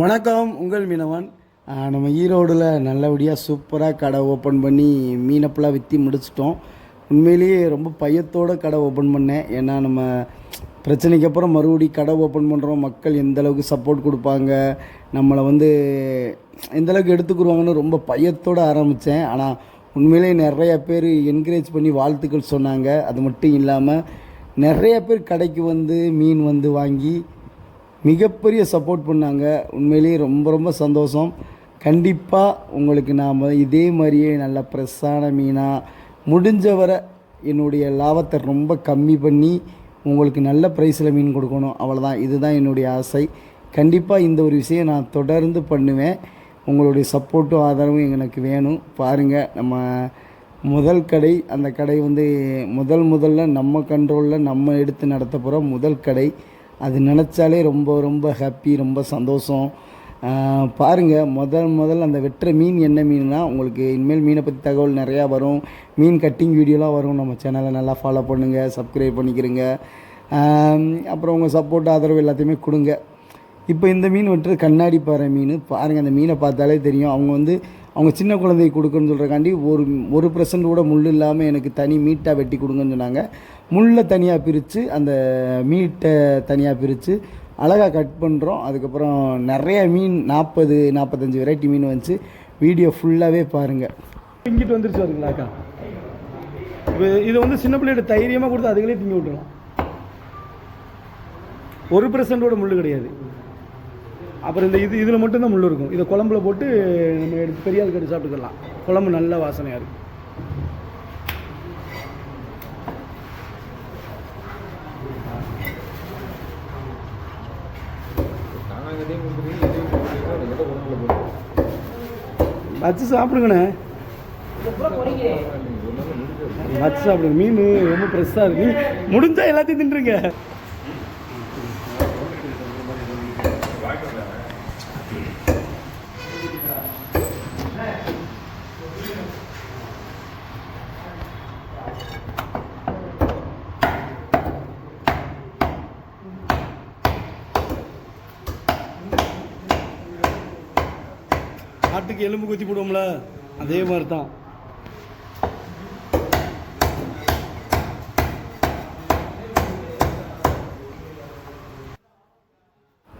வணக்கம் உங்கள் மீனவன். நம்ம ஈரோடில் நல்லபடியாக சூப்பராக கடை ஓப்பன் பண்ணி மீனப்பெல்லாம் விற்றி முடிச்சிட்டோம். உண்மையிலேயே ரொம்ப பயத்தோட கடை ஓப்பன் பண்ணேன். ஏன்னா நம்ம பிரச்சனைக்கு அப்புறம் மறுபடி கடை ஓப்பன் பண்ணுறோம் மக்கள் எந்த அளவுக்கு சப்போர்ட் கொடுப்பாங்க நம்மளை வந்து எந்தளவுக்கு எடுத்துக்கிடுவாங்கன்னு ரொம்ப பயத்தோடு ஆரம்பித்தேன் ஆனால் உண்மையிலேயே நிறைய பேர் என்கரேஜ் பண்ணி வாழ்த்துக்கள் சொன்னாங்க. அது மட்டும் இல்லாமல் நிறைய பேர் கடைக்கு வந்து மீன் வந்து வாங்கி மிகப்பெரிய சப்போர்ட் பண்ணாங்க. உண்மையிலேயே ரொம்ப ரொம்ப சந்தோஷம். கண்டிப்பாக உங்களுக்கு நாம் இதே மாதிரியே நல்ல ஃப்ரெஷ்ஷான மீனாக முடிஞ்ச வரை என்னுடைய லாபத்தை ரொம்ப கம்மி பண்ணி உங்களுக்கு நல்ல ப்ரைஸில் மீன் கொடுக்கணும். அவ்வளோதான் இதுதான் என்னுடைய ஆசை. கண்டிப்பாக இந்த ஒரு விஷயம் நான் தொடர்ந்து பண்ணுவேன். உங்களுடைய சப்போர்ட்டும் ஆதரவும் எனக்கு வேணும். பாருங்கள் நம்ம முதல் கடை அந்த கடை வந்து முதல் முதல்ல நம்ம கண்ட்ரோலில் நம்ம எடுத்து நடத்த போகிறோம் முதல் கடை. அது நினச்சாலே ரொம்ப ரொம்ப ஹாப்பி ரொம்ப சந்தோஷம். பாருங்கள் பாருங்க முதல் முதல் அந்த வெட்டுற மீன் என்ன மீன்னா உங்களுக்கு இனிமேல் மீனை பற்றி தகவல் நிறையா வரும். மீன் கட்டிங் வீடியோலாம் வரும். நம்ம சேனலை நல்லா ஃபாலோ பண்ணுங்கள் சப்ஸ்கிரைப் பண்ணிக்கிறங்க அப்புறம் உங்கள் சப்போர்ட் ஆதரவு எல்லாத்தையுமே கொடுங்க. இப்போ இந்த மீன் வெட்டுற கண்ணாடி பாறை மீன் பாருங்கள் அந்த மீனை பார்த்தாலே தெரியும். அவங்க வந்து அவங்க சின்ன குழந்தைக்கு கொடுக்குன்னு சொல்கிறக்காண்டி ஒரு ஒரு பர்சன்ட் கூட முள் இல்லாமல் எனக்கு தனி மீட்டாக வெட்டி கொடுங்கன்னு சொன்னாங்க. முள்ளை தனியாக பிரித்து அந்த மீட்டை தனியாக பிரித்து அழகாக கட் பண்ணுறோம் அதுக்கப்புறம் நிறைய மீன் நாற்பது நாற்பத்தஞ்சு வெரைட்டி மீன் வந்துச்சு. வீடியோ ஃபுல்லாகவே பாருங்கள் இங்கிட்டு வந்துருச்சு வருங்களாக்கா இப்போ இது வந்து சின்ன பிள்ளைகிட்ட தைரியமாக கொடுத்து அதுகளே திங்க விட்டுரும். ஒரு பர்சன்டோட முள் கிடையாது. அப்புறம் இந்த இது இதில் மட்டும்தான் முள் இருக்கும். இதை குழம்புல போட்டு நம்ம எடுத்து பெரியாள் கட்டி சாப்பிட்டுக்கலாம். குழம்பு நல்ல வாசனையாக இருக்கும். வச்சு சாப்பிடுங்கண்ணே. வச்சு சாப்பிடுங்க. மீன் ரொம்ப ஃப்ரெஷ்ஷாக இருக்கு. முடிஞ்சா எல்லாத்தையும் தின்றுங்க. ஆட்டுக்கு எலும்பு குத்தி போடுவோம்ல? அதே மாதிரி தான்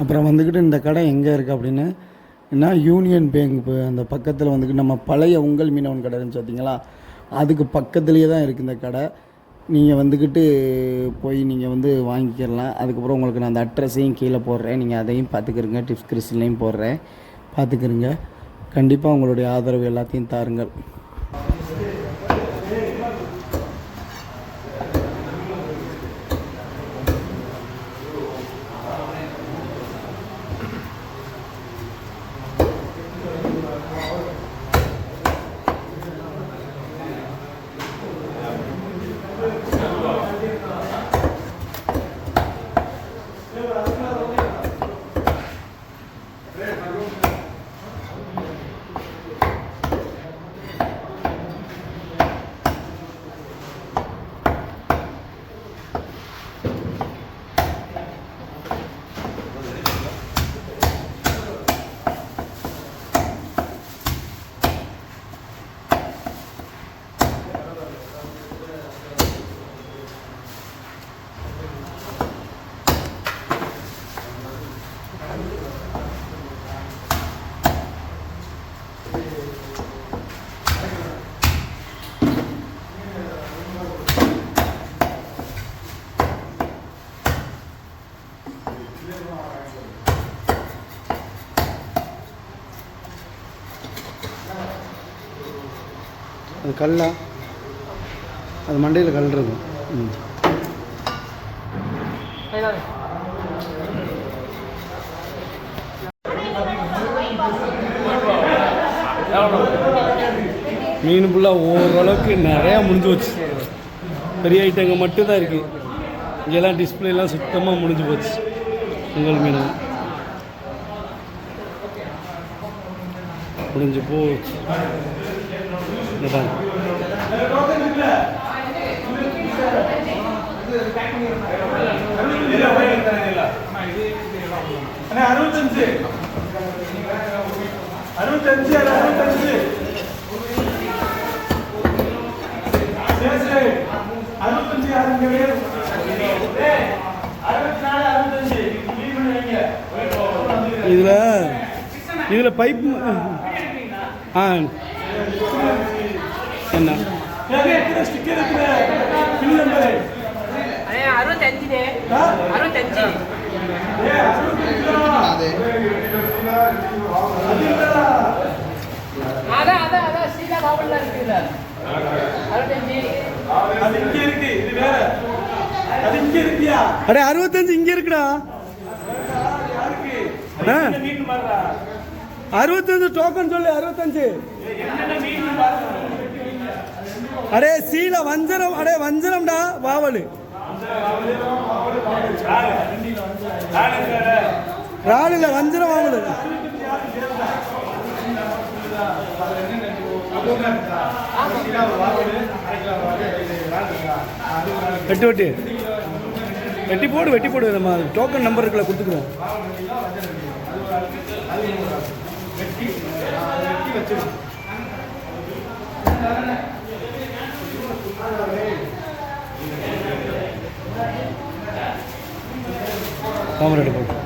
அப்புறம் வந்துக்கிட்டு இந்த கடை எங்கே இருக்குது அப்படின்னு? என்ன? யூனியன் பேங்க் அந்த பக்கத்தில் வந்துக்கிட்டு நம்ம பழைய உங்கள் மீனவன் கடை இருந்துச்சு பார்த்தீங்களா? அதுக்கு பக்கத்துலேயே தான் இருக்குது இந்த கடை. நீங்கள் வந்துக்கிட்டு போய் நீங்கள் வந்து வாங்கிக்கிடலாம். அதுக்கப்புறம் உங்களுக்கு நான் அந்த அட்ரஸையும் கீழே போடுறேன். நீங்கள் அதையும் பார்த்துக்கிறங்க டிஸ்கிரிப்ஷன்லேயும் போடுறேன். பார்த்துக்கிறங்க கண்டிப்பாக உங்களுடைய ஆதரவு எல்லாத்தையும் தாருங்கள். அது கல்லா அது மண்டையில் கல் இருக்கும் ம். மீன் ஃபுல்லாக ஓரளவுக்கு நிறையா முடிஞ்சு போச்சு. பெரிய ஐட்டங்க மட்டும்தான் இருக்குது இங்கெல்லாம் டிஸ்பிளேலாம் சுத்தமாக முடிஞ்சு போச்சு. உங்கள் மீன் முடிஞ்சு போச்சு. அறுபத்தஞ்சு அறுபத்தஞ்சு அறுபத்தஞ்சு. அறுபத்தஞ்சு யாருங்க அறுபத்தி நாலு அறுபத்தஞ்சு இதுல இதுல பைப் ஆ. என்ன அறுபத்தஞ்சுனே அறுபத்தஞ்சு அதான் அதான் அதான் சீதா காவல்ல இருக்கு இது வேற அது இங்க இருக்கியா அடே அறுபத்தஞ்சு டோக்கன் சொல்லு அறுபத்தஞ்சு அடே சீல வஞ்சரம் அடே வஞ்சரம்டா வாவலு. ராணில வஞ்சரம் வாவலு வெட்டி வெட்டி. வெட்டி போடு வெட்டி போடு. நம்ம டோக்கன் நம்பர் இருக்குல்ல கொடுத்துக்குறோம். காமரேட் போட்டு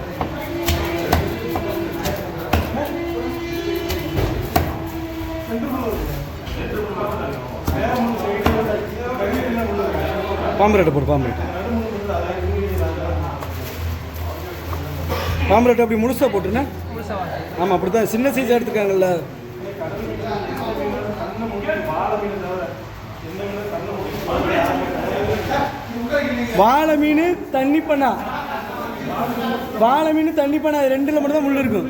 பாம்பரேட்டை போடு பாம்பரேட் பாம்பரேட் அப்படி முழுசாக போட்டுருண்ணே? ஆமாம் அப்படி தான் சின்ன சைஸ் எடுத்துக்காங்கல்ல வாழை மீன் தண்ணி பண்ணா. வாழை மீன் தண்ணி பண்ணா ரெண்டில் ரெண்டுல மட்டும் தான் முள் இருக்கும்.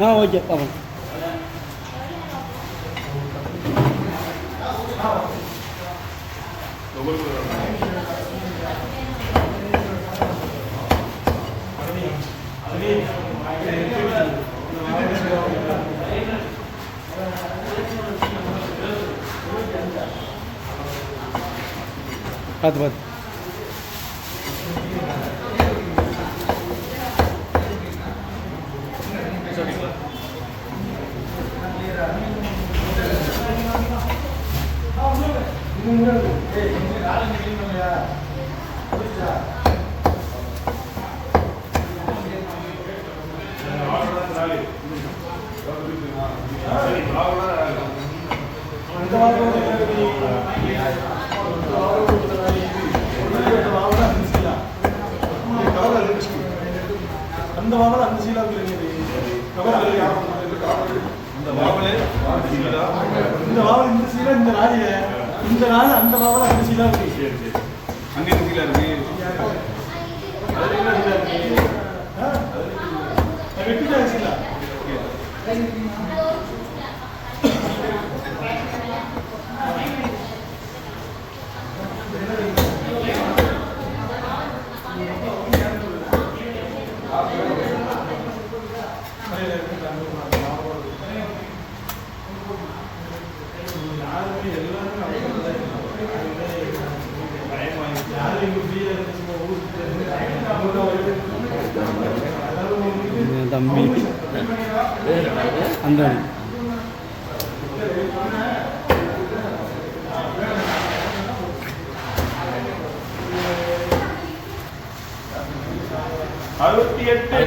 ஆ ஓகே பாப்போம் பார்த்து பார்த்து அந்த வாவல் அந்த சீலாவுக்கு இல்லைங்க இந்த வாவல் இந்த சீலா இந்த நாளிய இந்த நாள் அந்த வாவல் அந்த சீலாவுக்கு அங்கே கீழே இருக்கு அந்த அறுபத்தி எட்டு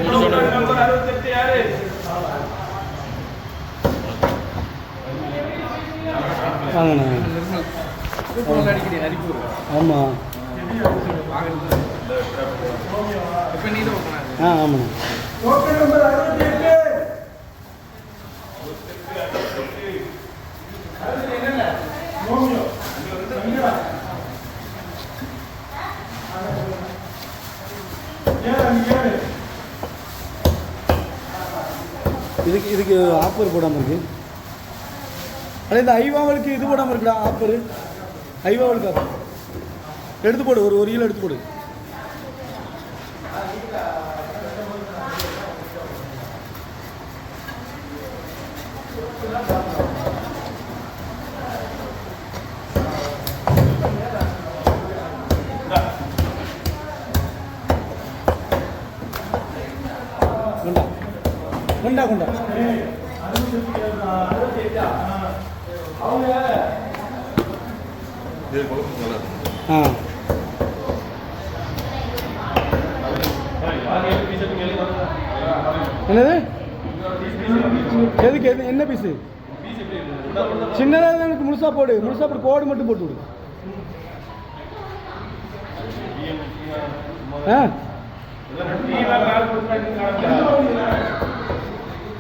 நம்பர் அறுபத்தி எட்டு யாரு? ஆமாம் ஆ ஆமாண்ணா டோக்கன் நம்பர் அறுபத்தி எட்டு ரோமியோ இதுக்கு இதுக்கு ஆஃபர் போடாமல் இருக்கு. அதே இந்த ஐவாவலுக்கு இது போடாமல் இருக்குடா ஆஃபரு ஐவாவலுக்கு ஆஃபர் எடுத்து போடு ஒரு ஒரு கிலோ எடுத்து போடு. கொண்டா குண்டா குண்டா. ஆ. என்னது? எதுக்கு எது என்ன பீஸு சின்னதாக எனக்கு முழுசாக போடு. முழுசாக போட்டு கோடு மட்டும் போட்டு விடு ஆ.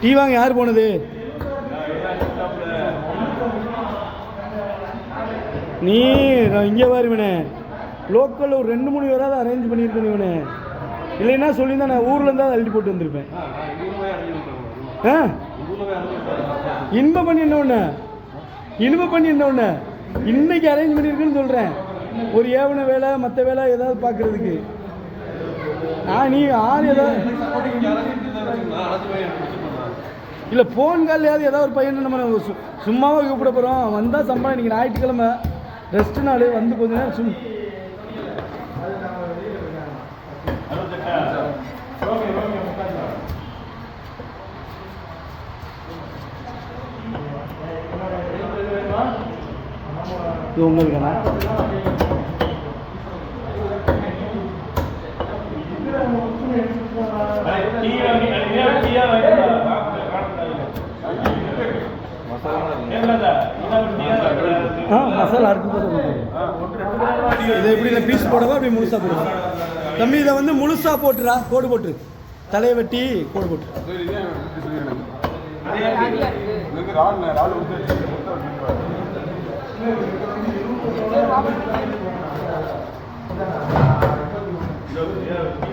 டீ வாங்க யார் போனது? நீ நான் இங்கே வருவனே லோக்கலில் ஒரு ரெண்டு மூணு பேராவது அரேஞ்ச் பண்ணியிருக்கேன் இவனே. இல்லைன்னா சொல்லியிருந்தா நான் ஊரில் இருந்தால் அள்ளி போட்டு வந்திருப்பேன். ஆ? இன்பம் பண்ணி என்ன ஒன்று இன்பம் பண்ணி என்ன ஒன்று இன்னைக்கு அரேஞ்ச் பண்ணியிருக்குன்னு சொல்கிறேன் ஒரு ஏவன வேலை மற்ற வேலை ஏதாவது பார்க்குறதுக்கு. ஆ நீ ஆள் ஏதாவது இல்லை ஃபோன் கால்லையாவது ஏதாவது ஒரு பையனை நம்ம சு- சும்மாவே கூப்பிட போகிறோம் வந்தால் சம்பளம் இன்றைக்கி ஞாயிற்றுக்கிழமை. ரெஸ்ட் நாள் வந்து கொஞ்ச நேரம் சும் இது உங்களுக்காண்ணா ஆ மசாலா அரைச்சி போட்டு இதை எப்படி இல்லை பீஸ் போடவா அப்படி முழுசாக போடுவோம் தம்பி இதை வந்து முழுசாக போட்டுடா கோடு போட்டு. தலையை வெட்டி கோடு போட்டு. இது